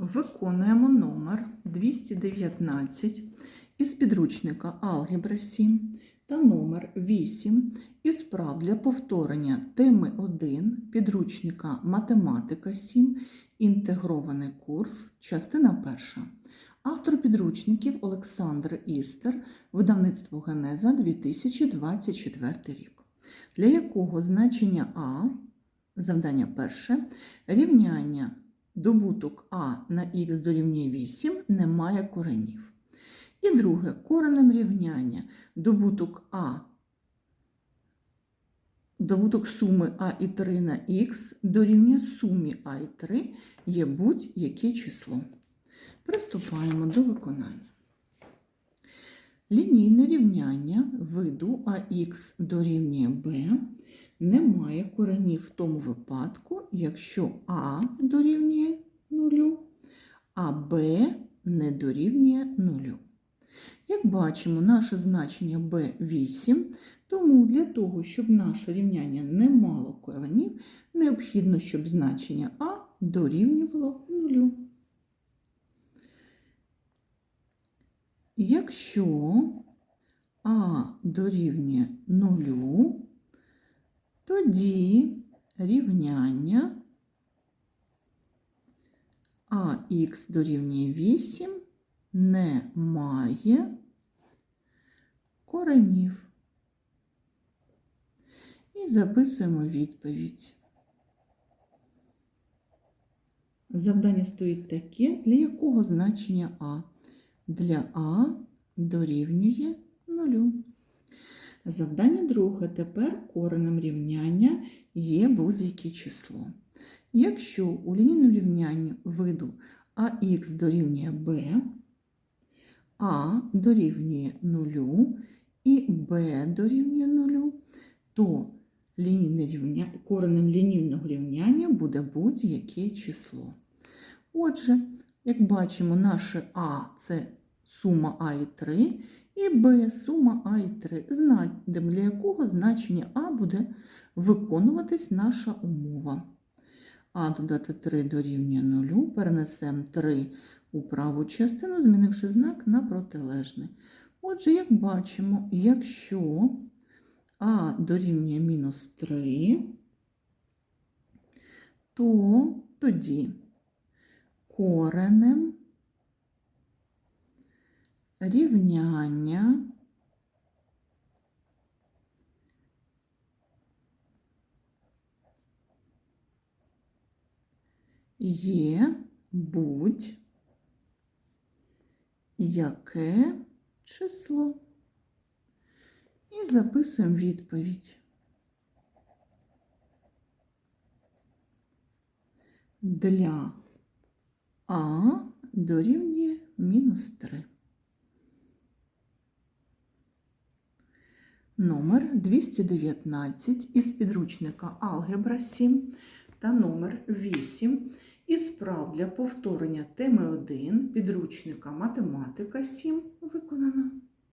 Виконуємо номер 219 із підручника Алгебра 7 та номер 8 із прав для повторення теми 1 підручника Математика 7, інтегрований курс, частина 1. Автор підручників Олександр Істер, видавництво Генеза 2024 рік. Для якого значення А, завдання перше, рівняння добуток А на х дорівнює 8 не має коренів. І друге, коренем рівняння добуток А, добуток суми А і 3 на х дорівнює сумі А і 3 є будь-яке число. Приступаємо до виконання. Лінійне рівняння виду АХ дорівнює Б не має коренів в тому випадку, якщо А дорівнює 0, а Б не дорівнює 0. Як бачимо, наше значення b 8, тому для того, щоб наше рівняння не мало коренів, необхідно, щоб значення А дорівнювало 0. Якщо А дорівнює 0, тоді рівняння АХ дорівнює 8 не має коренів. І записуємо відповідь. Завдання стоїть таке, для якого значення А? Для А дорівнює 0. Завдання друге. Тепер коренем рівняння є будь-яке число. Якщо у лінійному рівнянні виду АХ дорівнює Б, А дорівнює 0 і Б дорівнює 0, то лінійне рівня... коренем лінійного рівняння буде будь-яке число. Отже, як бачимо, наше А це сума А і 3, і Б сума А і 3. Знайдемо, для якого значення А буде виконуватись наша умова. А додати 3 дорівнює 0, перенесемо 3 у праву частину, змінивши знак на протилежний. Отже, як бачимо, якщо А дорівнює мінус 3, то тоді коренем рівняння є будь-яке число. І записуємо відповідь. Для А дорівнює мінус 3. Номер 219 із підручника Алгебра 7 та номер 8 із прав для повторення теми 1 підручника Математика 7 виконано.